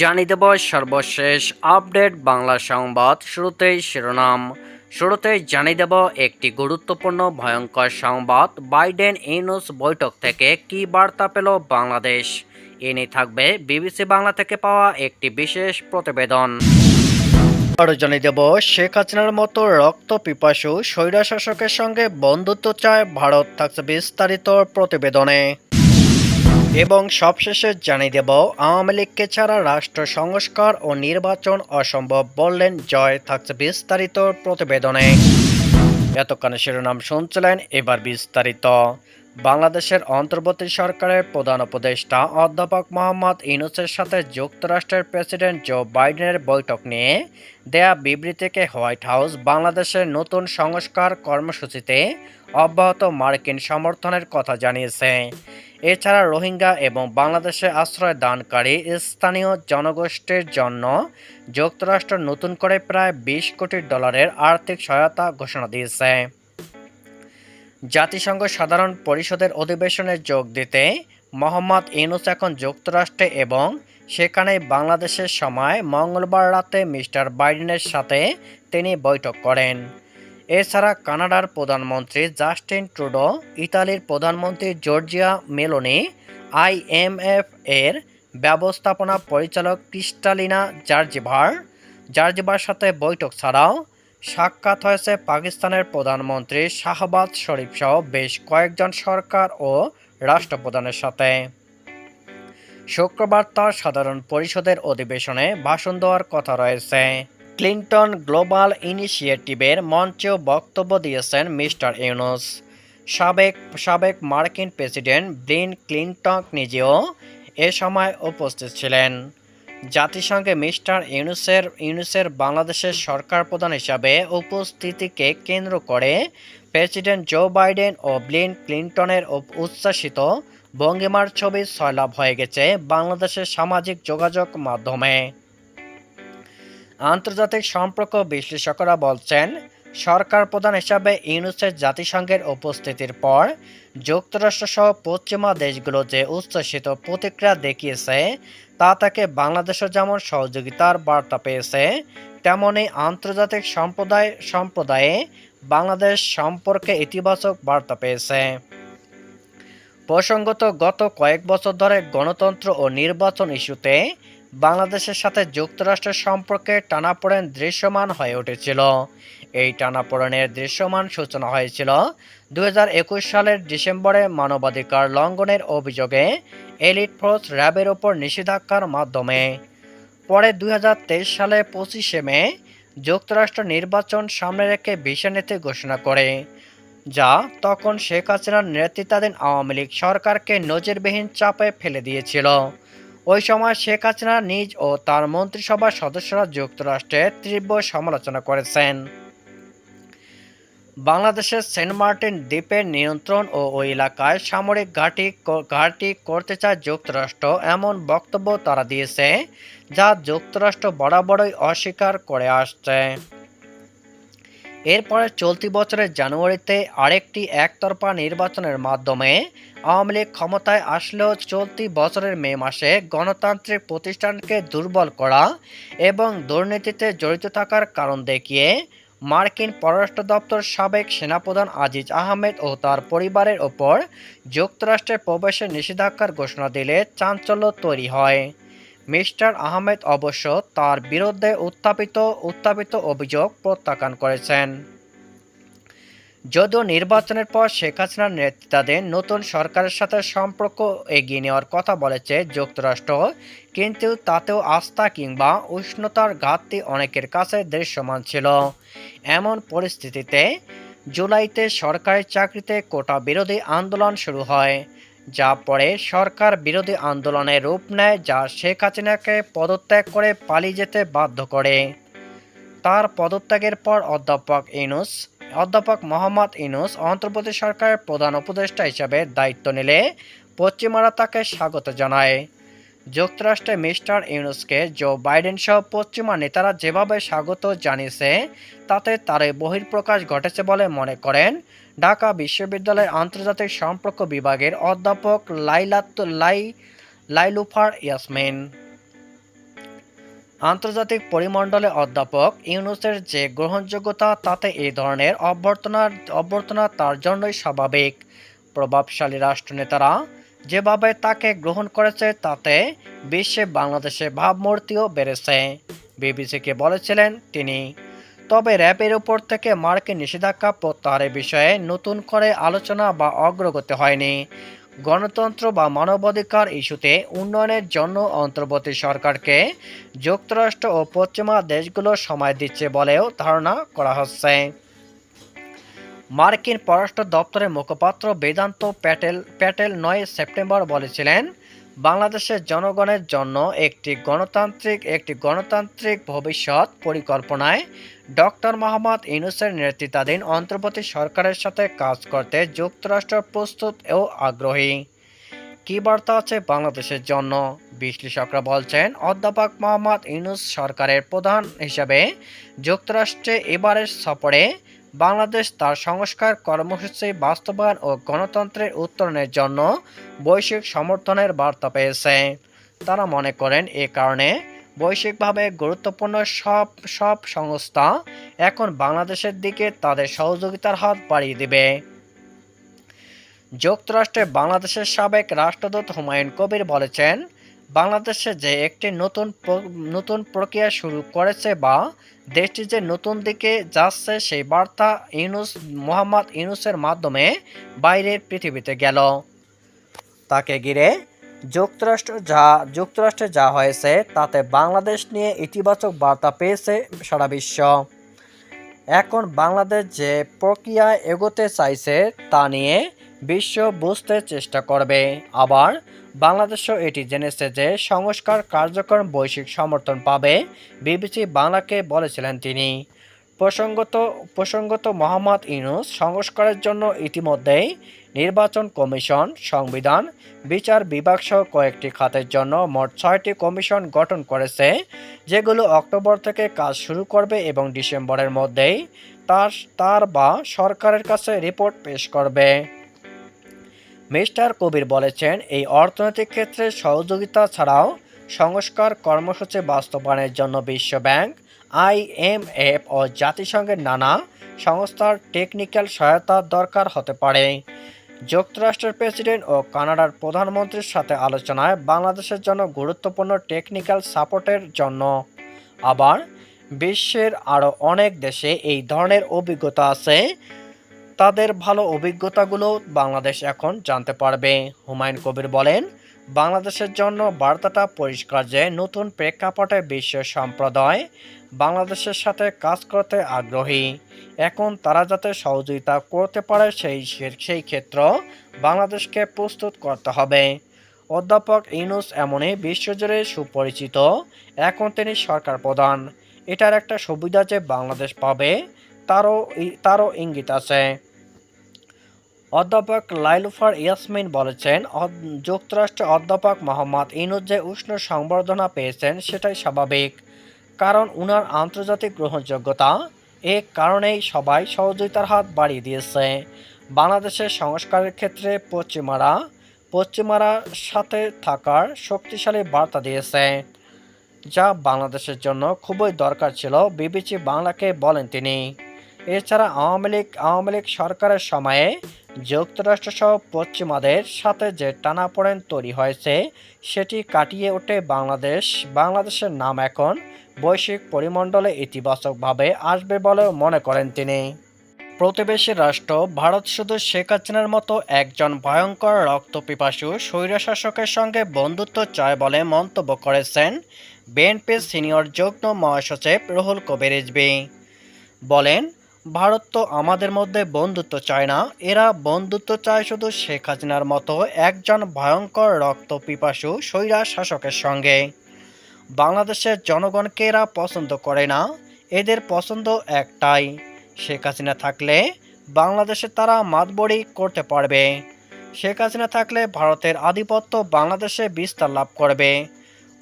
জানিয়ে দেব সর্বশেষ আপডেট বাংলা সংবাদ শুরুতেই শিরোনাম। শুরুতেই জানিয়ে দেব একটি গুরুত্বপূর্ণ ভয়ঙ্কর সংবাদ, বাইডেন ইউনুস বৈঠক থেকে কি বার্তা পেল বাংলাদেশ? এ নিয়ে থাকবে বিবিসি বাংলা থেকে পাওয়া একটি বিশেষ প্রতিবেদন। আরও জানিয়ে দেব, শেখ হাসিনার মতো রক্ত পিপাসু স্বৈরাশাসকের সঙ্গে বন্ধুত্ব চায় ভারত, থাকছে বিস্তারিত প্রতিবেদনে। এবং সবশেষে জানিয়ে দেব, আওয়ামী লীগকে ছাড়া রাষ্ট্র সংস্কার ও নির্বাচন অসম্ভব বললেন জয় থাকছে বিস্তারিত প্রতিবেদনে। এতক্ষণে শিরোনাম শুনছিলেন এবার বিস্তারিত। বাংলাদেশের অন্তর্বর্তী সরকারের প্রধান উপদেষ্টা অধ্যাপক মোহাম্মদ ইনুসের সাথে যুক্তরাষ্ট্রের প্রেসিডেন্ট জো বাইডেনের বৈঠক নিয়ে দেয়া বিবৃতিকে হোয়াইট হাউস বাংলাদেশের নতুন সংস্কার কর্মসূচিতে অব্যাহত মার্কিন সমর্থনের কথা জানিয়েছে। এছাড়া রোহিঙ্গা এবং বাংলাদেশে আশ্রয় দানকারী স্থানীয় জনগোষ্ঠীর জন্য যুক্তরাষ্ট্র নতুন করে প্রায় বিশ কোটি ডলারের আর্থিক সহায়তা ঘোষণা দিয়েছে। জাতিসংঘ সাধারণ পরিষদের অধিবেশনে যোগ দিতে মোহাম্মদ ইনুস এখন যুক্তরাষ্ট্রে এবং সেখানে বাংলাদেশের সময় মঙ্গলবার রাতে মিস্টার বাইডেনের সাথে তিনি বৈঠক করেন। এছাড়া কানাডার প্রধানমন্ত্রী জাস্টিন ট্রুডো, ইতালির প্রধানমন্ত্রী জর্জিয়া মেলোনি আইএমএফ এর ব্যবস্থাপনা পরিচালক ক্রিস্টালিনা জার্জিভার জার্জিভার সাথে বৈঠক ছাড়াও সাক্ষাৎ হয়েছে পাকিস্তানের প্রধানমন্ত্রী শাহবাজ শরীফ সহ বেশ কয়েকজন সরকার ও রাষ্ট্রপ্রধানের সাথে। শুক্রবার তার সাধারণ পরিষদের অধিবেশনে ভাষণ দেওয়ার কথা রয়েছে। ক্লিন্টন গ্লোবাল ইনিশিয়েটিভের মঞ্চেও বক্তব্য দিয়েছেন মিস্টার ইউনুস। সাবেক সাবেক মার্কিন প্রেসিডেন্ট ব্লিন ক্লিন্টন নিজেও এ সময় উপস্থিত ছিলেন। জাতিসংঘে মিস্টার ইউনুসের ইউনুসের বাংলাদেশের সরকার প্রধান হিসাবে উপস্থিতিকে কেন্দ্র করে প্রেসিডেন্ট জো বাইডেন ও ব্লিন ক্লিন্টনের উচ্ছ্বাসিত ভঙ্গিমার ছবি সয়লাভ হয়ে গেছে বাংলাদেশের সামাজিক যোগাযোগ মাধ্যমে। আন্তর্জাতিক সম্পর্ক বিশ্লেষকরা বলছেন, সরকার প্রধান হিসাবে ইউনুসের জাতিসংঘের উপস্থিতির পর যুক্তরাষ্ট্রসহ পশ্চিমা দেশগুলো যে উচ্ছ্বসিত প্রতিক্রিয়া দেখিয়েছে, তা থেকে বাংলাদেশও যেমন সহযোগিতার বার্তা পেয়েছে, তেমনি আন্তর্জাতিক সম্প্রদায় সম্প্রদায়ে বাংলাদেশ সম্পর্কে ইতিবাচক বার্তা পেয়েছে। প্রসঙ্গত গত কয়েক বছর ধরে গণতন্ত্র ও নির্বাচন ইস্যুতে বাংলাদেশের সাথে যুক্তরাষ্ট্রের সম্পর্কে টানাপোড়েন দৃশ্যমান হয়ে উঠেছিল। এই টানাপোড়েনের দৃশ্যমান সূচনা হয়েছিল দু হাজার একুশ সালের ডিসেম্বরে মানবাধিকার লঙ্ঘনের অভিযোগে এলিট ফোর্স র্যাবের ওপর নিষেধাজ্ঞার মাধ্যমে। পরে দু হাজার তেইশ সালে পঁচিশে মে যুক্তরাষ্ট্র নির্বাচন সামনে রেখে ভিসা নীতি ঘোষণা করে, যা তখন শেখ হাসিনার নেতৃত্বাধীন আওয়ামী লীগ সরকারকে নজিরবিহীন চাপে ফেলে দিয়েছিল। ওই সময় শেখ হাসিনা নিজ ও তার মন্ত্রিসভার সদস্যরা যুক্তরাষ্ট্রের তীব্র সমালোচনা করেছেন। বাংলাদেশের সেন্ট মার্টিন দ্বীপের নিয়ন্ত্রণ ও ওই এলাকায় সামরিক ঘাঁটি ঘাঁটি করতে চায় যুক্তরাষ্ট্র এমন বক্তব্য তারা দিয়েছে, যা যুক্তরাষ্ট্র বরাবরই অস্বীকার করে আসছে। এরপরে চলতি বছরের জানুয়ারিতে আরেকটি একতরফা নির্বাচনের মাধ্যমে আওয়ামী লীগ ক্ষমতায় আসলেও চলতি বছরের মে মাসে গণতান্ত্রিক প্রতিষ্ঠানকে দুর্বল করা এবং দুর্নীতিতে জড়িত থাকার কারণ দেখিয়ে মার্কিন পররাষ্ট্র দপ্তর সাবেক সেনাপ্রধান আজিজ আহমেদ ও তার পরিবারের ওপর যুক্তরাষ্ট্রের প্রবেশের নিষেধাজ্ঞার ঘোষণা দিলে চাঞ্চল্য তৈরি হয়। মিস্টার আহমেদ অবশ্য তার বিরুদ্ধে উত্থাপিত উত্থাপিত অভিযোগ প্রত্যাখ্যান করেছেন। যদিও নির্বাচনের পর শেখ হাসিনার নেতৃত্বাধীন নতুন সরকারের সাথে সম্পর্ক এগিয়ে নেওয়ার কথা বলেছে যুক্তরাষ্ট্র, কিন্তু তাতেও আস্থা কিংবা উষ্ণতার ঘাটতি অনেকের কাছে দৃশ্যমান ছিল। এমন পরিস্থিতিতে জুলাইতে সরকারি চাকরিতে কোটা বিরোধী আন্দোলন শুরু হয়। যা পরে সরকার বিরোধী আন্দোলনের রূপ নেয় যা শেখ হাসিনাকে পদত্যাগ করে পালিয়ে যেতে বাধ্য করে। তার পদত্যাগের পর অধ্যাপক ইনুস অধ্যাপক মোহাম্মদ ইনুস অন্তর্বর্তী সরকারের প্রধান উপদেষ্টা হিসাবে দায়িত্ব নিলে পশ্চিমারা তাকে স্বাগত জানায়। যুক্তরাষ্ট্রে মিস্টার ইউনুসকে জো বাইডেন সহ পশ্চিমা নেতারা যেভাবে স্বাগত জানিয়েছে, তাতে তার এই বহিঃপ্রকাশ ঘটেছে বলে মনে করেন ঢাকা বিশ্ববিদ্যালয়ের আন্তর্জাতিক সম্পর্ক বিভাগের অধ্যাপক লাইলাত লাই লাইলুফার ইয়াসমিন। আন্তর্জাতিক পরিমণ্ডলে অধ্যাপক ইউনুসের যে গ্রহণযোগ্যতা, তাতে এই ধরনের অভ্যর্থনার অভ্যর্থনা তার জন্যই স্বাভাবিক। প্রভাবশালী রাষ্ট্রনেতারা যেভাবে তাকে গ্রহণ করেছে, তাতে বিশ্বে বাংলাদেশের ভাবমূর্তিও বেড়েছে। বিবিসিকে বলেছিলেন তিনি, তবে র্যাবের উপর থেকে মার্কিন নিষেধাজ্ঞা প্রত্যাহারের বিষয়ে নতুন করে আলোচনা বা অগ্রগতি হয়নি। গণতন্ত্র বা মানবাধিকার ইস্যুতে উন্নয়নের জন্য অন্তর্বর্তী সরকারকে যুক্তরাষ্ট্র ও পশ্চিমা দেশগুলো সময় দিচ্ছে বলেও ধারণা করা হচ্ছে। মার্কিন পররাষ্ট্র দপ্তরের মুখপাত্র বেদান্ত প্যাটেল প্যাটেল নয় সেপ্টেম্বর বলেছিলেন, বাংলাদেশের জনগণের জন্য একটি গণতান্ত্রিক একটি গণতান্ত্রিক ভবিষ্যৎ পরিকল্পনায় ডক্টর মোহাম্মদ ইউনুসের নেতৃত্বাধীন অন্তর্বর্তী সরকারের সাথে কাজ করতে যুক্তরাষ্ট্র প্রস্তুত ও আগ্রহী। কী বার্তা আছে বাংলাদেশের জন্য? বিশ্লেষকরা বলছেন, অধ্যাপক মোহাম্মদ ইউনুস সরকারের প্রধান হিসেবে যুক্তরাষ্ট্রে এবারের সফরে বাংলাদেশ তার সংস্কার কর্মসূচি বাস্তবায়ন ও গণতন্ত্রের উত্তরণের জন্য বৈশ্বিক সমর্থনের বার্তা পেয়েছে। তারা মনে করেন এ কারণে বৈশ্বিকভাবে গুরুত্বপূর্ণ সব সব সংস্থা এখন বাংলাদেশের দিকে তাদের সহযোগিতার হাত বাড়িয়ে দেবে। যুক্তরাষ্ট্রে বাংলাদেশের সাবেক রাষ্ট্রদূত হুমায়ুন কবির বলেছেন বাংলাদেশে যে একটি নতুন নতুন প্রক্রিয়া শুরু করেছে বা দেশটি যে নতুন দিকে যাচ্ছে, সেই বার্তা ইউনুস, মোহাম্মদ ইউনুসের মাধ্যমে বাইরের পৃথিবীতে গেল। তাকে ঘিরে যুক্তরাষ্ট্র যা, যুক্তরাষ্ট্রে যা হয়েছে, তাতে বাংলাদেশ নিয়ে ইতিবাচক বার্তা পেয়েছে সারা বিশ্ব। এখন বাংলাদেশ যে প্রক্রিয়ায় এগোতে চাইছে, তা নিয়ে বিশ্ব বুঝতে চেষ্টা করবে। আবার, বাংলাদেশও এটি জেনেছে যে সংস্কার কার্যক্রম বৈশ্বিক সমর্থন পাবে, বিবিসি বাংলাকে বলেছিলেন তিনি। প্রসঙ্গত প্রসঙ্গত মোহাম্মদ ইউনুস সংস্কারের জন্য ইতিমধ্যেই নির্বাচন কমিশন, সংবিধান, বিচার বিভাগ সহ কয়েকটি খাতের জন্য মোট ছয়টি কমিশন গঠন করেছে, যেগুলো অক্টোবর থেকে কাজ শুরু করবে এবং ডিসেম্বরের মধ্যেই তার তার বা সরকারের কাছে রিপোর্ট পেশ করবে। মিস্টার কবির বলেছেন, এই অর্থনৈতিক ক্ষেত্রে সহযোগিতা ছাড়াও সংস্কার কর্মসূচি বাস্তবায়নের জন্য বিশ্ব ব্যাংক আইএমএফ ও জাতিসংঘের নানা সংস্থার টেকনিক্যাল সহায়তা দরকার হতে পারে। যুক্তরাষ্ট্রের প্রেসিডেন্ট ও কানাডার প্রধানমন্ত্রীর সাথে আলোচনায় বাংলাদেশের জন্য গুরুত্বপূর্ণ টেকনিক্যাল সাপোর্টের জন্য। আবার বিশ্বের আরও অনেক দেশে এই ধরনের অভিজ্ঞতা আছে তাদের ভালো অভিজ্ঞতাগুলো বাংলাদেশ এখন জানতে পারবে। হুমায়ুন কবির বলেন, বাংলাদেশের জন্য বার্তাটা পরিষ্কার যে নতুন প্রেক্ষাপটে বিশ্ব সম্প্রদায় বাংলাদেশের সাথে কাজ করতে আগ্রহী। এখন তারা যাতে সহযোগিতা করতে পারে সেই সেই ক্ষেত্র বাংলাদেশকে প্রস্তুত করতে হবে। অধ্যাপক ইউনুস এমনই বিশ্বজুড়ে সুপরিচিত। এখন তিনি সরকার প্রধান। এটার একটা সুবিধা যে বাংলাদেশ পাবে তারও তারও ইঙ্গিত আছে। অধ্যাপক লাইলুফার ইয়াসমিন বলেছেন যুক্তরাষ্ট্রে অধ্যাপক মোহাম্মদ ইনুজ যে উষ্ণ সংবর্ধনা পেয়েছেন, সেটাই স্বাভাবিক। কারণ উনার আন্তর্জাতিক গ্রহণযোগ্যতা এ কারণেই সবাই সহযোগিতার হাত বাড়িয়ে দিয়েছে। বাংলাদেশের সংস্কারের ক্ষেত্রে পশ্চিমারা পশ্চিমারা সাথে থাকার শক্তিশালী বার্তা দিয়েছে। যা বাংলাদেশের জন্য খুবই দরকার ছিল, বিবিসি বাংলাকে বলেন তিনি। এছাড়া আওয়ামী লীগ আওয়ামী লীগ সরকারের সময়ে যুক্তরাষ্ট্রসহ পশ্চিমাদের সাথে যে টানাপোড়েন তৈরি হয়েছে, সেটি কাটিয়ে ওঠে বাংলাদেশ। বাংলাদেশের নাম এখন বৈশ্বিক পরিমণ্ডলে ইতিবাচকভাবে আসবে বলেও মনে করেন তিনি। প্রতিবেশী রাষ্ট্র, ভারত শুধু শেখ হাসিনার মতো একজন ভয়ঙ্কর রক্তপিপাসু স্বৈরশাসকের সঙ্গে বন্ধুত্ব চায় বলে মন্তব্য করেছেন বিএনপির সিনিয়র যুগ্ম মহাসচিব রুহুল কবির রিজভী। বলেন ভারত তো আমাদের মধ্যে বন্ধুত্ব চায় না। এরা বন্ধুত্ব চায় শুধু শেখ হাসিনার মতো একজন ভয়ঙ্কর রক্ত পিপাসু স্বৈরা শাসকের সঙ্গে। বাংলাদেশের জনগণকে এরা পছন্দ করে না। এদের পছন্দ একটাই, শেখ হাসিনা থাকলে বাংলাদেশে তারা মাতবড়ি করতে পারবে। শেখ হাসিনা থাকলে ভারতের আধিপত্য বাংলাদেশে বিস্তার লাভ করবে।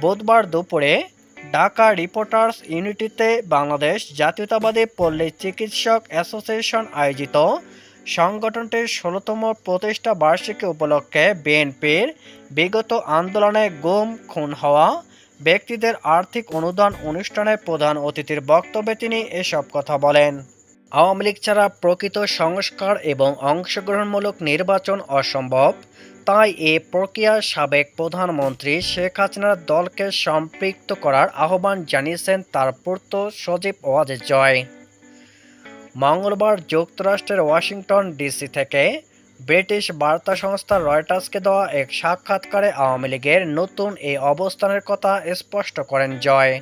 বুধবার দুপুরে ঢাকা রিপোর্টার্স ইউনিটিতে বাংলাদেশ জাতীয়তাবাদী পল্লী চিকিৎসক অ্যাসোসিয়েশন আয়োজিত সংগঠনটির ষোলোতম প্রতিষ্ঠা বার্ষিকী উপলক্ষে বিএনপির বিগত আন্দোলনে গুম, খুন হওয়া, ব্যক্তিদের আর্থিক অনুদান অনুষ্ঠানে প্রধান অতিথির বক্তব্যে তিনি এসব কথা বলেন। আওয়ামী লীগ ছাড়া প্রকৃত সংস্কার এবং অংশগ্রহণমূলক নির্বাচন অসম্ভব। তাই এ প্রক্রিয়ায় সাবেক প্রধানমন্ত্রী শেখ হাসিনার দলকে সম্পৃক্ত করার আহ্বান জানিয়েছেন তার পূর্ত সজীব ওয়াজেদ জয়। মঙ্গলবার যুক্তরাষ্ট্রের ওয়াশিংটন ডিসি থেকে ব্রিটিশ বার্তা সংস্থা রয়টার্সকে দেওয়া এক সাক্ষাৎকারে আওয়ামী লীগের নতুন এই অবস্থানের কথা স্পষ্ট করেন জয়।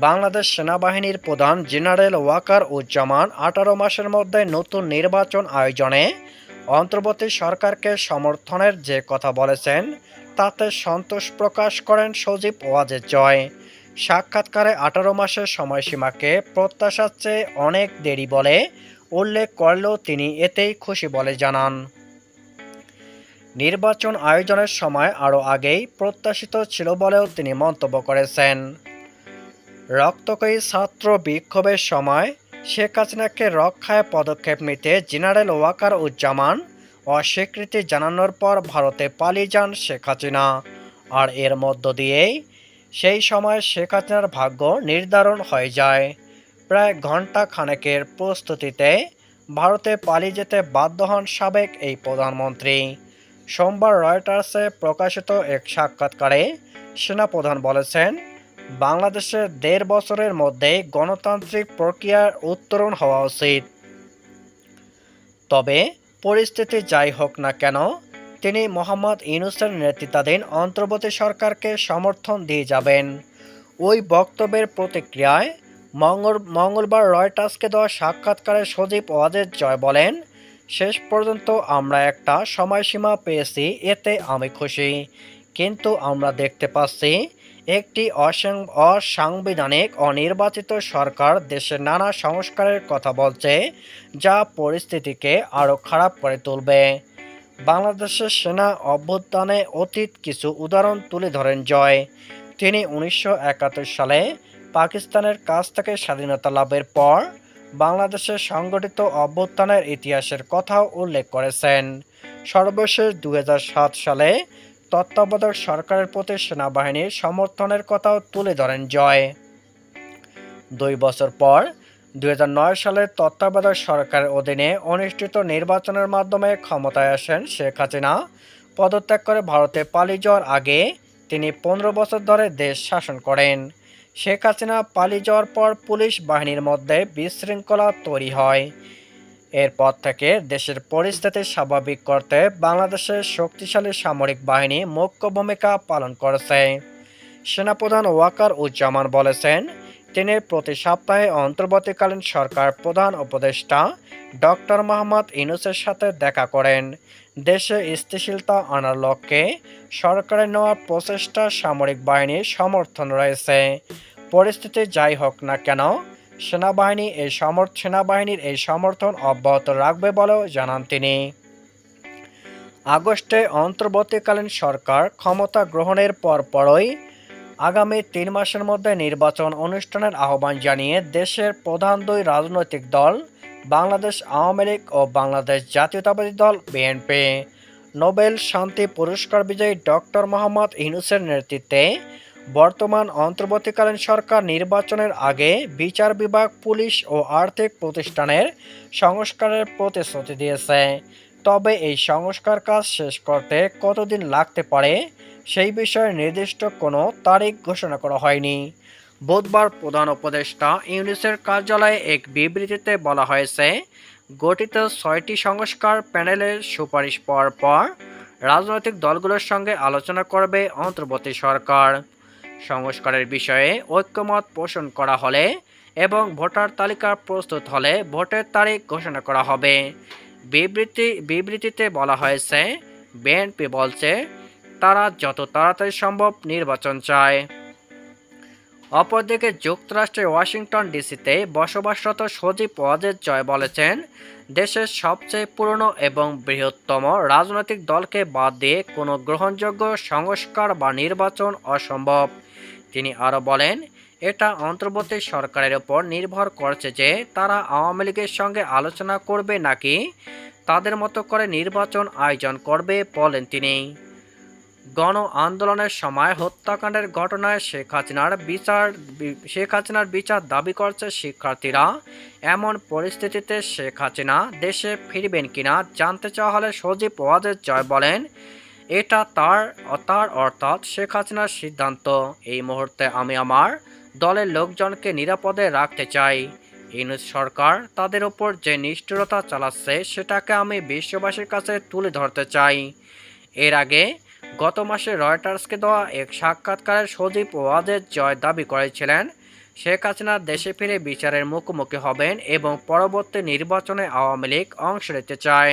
বাংলাদেশ সেনাবাহিনীর প্রধান জেনারেল ওয়াকার উজ্জামান আঠারো মাসের মধ্যে নতুন নির্বাচন আয়োজনে অন্তর্বর্তী সরকারকে সমর্থনের যে কথা বলেছেন, তাতে সন্তোষ প্রকাশ করেন সজীব ওয়াজেদ জয়। সাক্ষাৎকারে আঠারো মাসের সময়সীমাকে প্রত্যাশার চেয়ে অনেক দেরি বলে উল্লেখ করলেও তিনি এতেই খুশি বলে জানান। নির্বাচন আয়োজনের সময় আরও আগেই প্রত্যাশিত ছিল বলেও তিনি মন্তব্য করেছেন। রক্তকয়ী ছাত্র বিক্ষোভের সময় শেখ হাসিনাকে রক্ষায় পদক্ষেপ নিতে জেনারেল ওয়াকার উজ্জামান অস্বীকৃতি জানানোর পর ভারতে পালিয়ে যান শেখ হাসিনা। আর এর মধ্য দিয়েই সেই সময় শেখ হাসিনার ভাগ্য নির্ধারণ হয়ে যায়। প্রায় ঘণ্টা খানেকের প্রস্তুতিতে ভারতে পালিয়ে যেতে বাধ্য হন সাবেক এই প্রধানমন্ত্রী। সোমবার রয়টার্সে প্রকাশিত এক সাক্ষাৎকারে সেনাপ্রধান বলেছেন বাংলাদেশে দেড় বছরের মধ্যে গণতান্ত্রিক প্রক্রিয়ার উত্তরণ হওয়া উচিত। তবে পরিস্থিতি যাই হোক না কেন, তিনি মোহাম্মদ ইউনুসের নেতৃত্বাধীন অন্তর্বর্তী সরকারকে সমর্থন দিয়ে যাবেন। ওই বক্তব্যের প্রতিক্রিয়ায় মঙ্গল, মঙ্গলবার রয়টার্সকে দেওয়া সাক্ষাৎকারে সজীব ওয়াজেদ জয় বলেন, শেষ পর্যন্ত আমরা একটা সময়সীমা পেয়েছি, এতে আমি খুশি। কিন্তু আমরা দেখতে পাচ্ছি একটি অসাং- অসাংবিধানিক, অনির্বাচিত সরকার দেশের নানা সংস্কারের কথা বলছে, যা পরিস্থিতিকে আরও খারাপ করে তুলবে। বাংলাদেশের সেনা অভ্যুত্থানে অতীত কিছু উদাহরণ তুলে ধরেন জয়। তিনি উনিশশো একাত্তর সালে পাকিস্তানের কাছ থেকে স্বাধীনতা লাভের পর বাংলাদেশের সংগঠিত অভ্যুত্থানের ইতিহাসের কথাও উল্লেখ করেছেন। সর্বশেষ দুহাজার সাত সালে তত্ত্বাবধায়ক সরকারের প্রতি সেনাবাহিনীর সমর্থনের কথাও তুলে ধরেন জয়। দুই বছর পর দু হাজার নয় সালে তত্ত্বাবধায়ক সরকারের অধীনে অনুষ্ঠিত নির্বাচনের মাধ্যমে ক্ষমতায় আসেন শেখ হাসিনা। পদত্যাগ করে ভারতে পালিয়ে যাওয়ার আগে তিনি পনেরো বছর ধরে দেশ শাসন করেন। শেখ হাসিনা পালিয়ে যাওয়ার পর পুলিশ বাহিনীর মধ্যে বিশৃঙ্খলা তৈরি হয়। এরপর থেকে দেশের পরিস্থিতি স্বাভাবিক করতে বাংলাদেশের শক্তিশালী সামরিক বাহিনী মুখ্য ভূমিকা পালন করেছে। সেনাপ্রধান ওয়াকার উজ্জামান বলেছেন, তিনি প্রতি সপ্তাহে অন্তর্বর্তীকালীন সরকার প্রধান উপদেষ্টা ডক্টর মোহাম্মদ ইনুসের সাথে দেখা করেন। দেশে স্থিতিশীলতা আনার লক্ষ্যে সরকারের নেওয়া প্রচেষ্টা সামরিক বাহিনীর সমর্থন রয়েছে। পরিস্থিতি যাই হোক না কেন সেনাবাহিনী এই সমর সেনাবাহিনীর এই সমর্থন অব্যাহত রাখবে বলেও জানান তিনি। আগস্টে অন্তর্বর্তীকালীন সরকার ক্ষমতা গ্রহণের পরপরই আগামী তিন মাসের মধ্যে নির্বাচন অনুষ্ঠানের আহ্বান জানিয়ে দেশের প্রধান দুই রাজনৈতিক দল বাংলাদেশ আওয়ামী লীগ ও বাংলাদেশ জাতীয়তাবাদী দল বিএনপি। নোবেল শান্তি পুরস্কার বিজয়ী ডক্টর মোহাম্মদ ইউনুসের নেতৃত্বে বর্তমান অন্তর্বর্তীকালীন সরকার নির্বাচনের আগে বিচার বিভাগ, পুলিশ ও আর্থিক প্রতিষ্ঠানের সংস্কারের প্রতিশ্রুতি দিয়েছে। তবে এই সংস্কার কাজ শেষ করতে কতদিন লাগতে পারে, সেই বিষয়ে নির্দিষ্ট কোনো তারিখ ঘোষণা করা হয়নি। বুধবার প্রধান উপদেষ্টা ইউনিসের কার্যালয়ে এক বিবৃতিতে বলা হয়েছে, গঠিত ছয়টি সংস্কার প্যানেলের সুপারিশ পাওয়ার পর রাজনৈতিক দলগুলোর সঙ্গে আলোচনা করবে অন্তর্বর্তী সরকার। সংস্কারের বিষয়ে ঐক্যমত পোষণ করা হলে এবং ভোটার তালিকা প্রস্তুত হলে ভোটের তারিখ ঘোষণা করা হবে। বিবৃতি, বিবৃতিতে বলা হয়েছে, বিএনপি বলছে, তারা যত তাড়াতাড়ি সম্ভব নির্বাচন চায়। অপরদিকে যুক্তরাষ্ট্রের ওয়াশিংটন ডিসিতে বসবাসরত সজীব ওয়াজেদ জয় বলেছেন, দেশের সবচেয়ে পুরনো এবং বৃহত্তম রাজনৈতিক দলকে বাদ দিয়ে কোনো গ্রহণযোগ্য সংস্কার বা নির্বাচন অসম্ভব। তিনি আরও বলেন, এটা অন্তর্বর্তী সরকারের উপর নির্ভর করছে যে তারা আওয়ামী লীগের সঙ্গে আলোচনা করবে নাকি, তাদের মতো করে নির্বাচন আয়োজন করবে বলেন তিনি। গণ আন্দোলনের সময় হত্যাকাণ্ডের ঘটনায় শেখ হাসিনার বিচার, শেখ হাসিনার বিচার দাবি করছে শিক্ষার্থীরা, এমন পরিস্থিতিতে শেখ হাসিনা দেশে ফিরবেন কিনা জানতে চাওয়া হলে সজীব ওয়াজেদ জয় বলেন এটা তার তার অর্থাৎ শেখ হাসিনার সিদ্ধান্ত। এই মুহূর্তে আমি আমার দলের লোকজনকে নিরাপদে রাখতে চাই। ইউনুস সরকার তাদের ওপর যে নিষ্ঠুরতা চালাচ্ছে, সেটাকে আমি বিশ্ববাসীর কাছে তুলে ধরতে চাই। এর আগে গত মাসে রয়টার্সকে দেওয়া এক সাক্ষাৎকারে সজীব ওয়াজেদ জয় দাবি করেছিলেন, শেখ হাসিনা দেশে ফিরে বিচারের মুখোমুখি হবেন এবং পরবর্তী নির্বাচনে আওয়ামী লীগ অংশ নিতে চায়।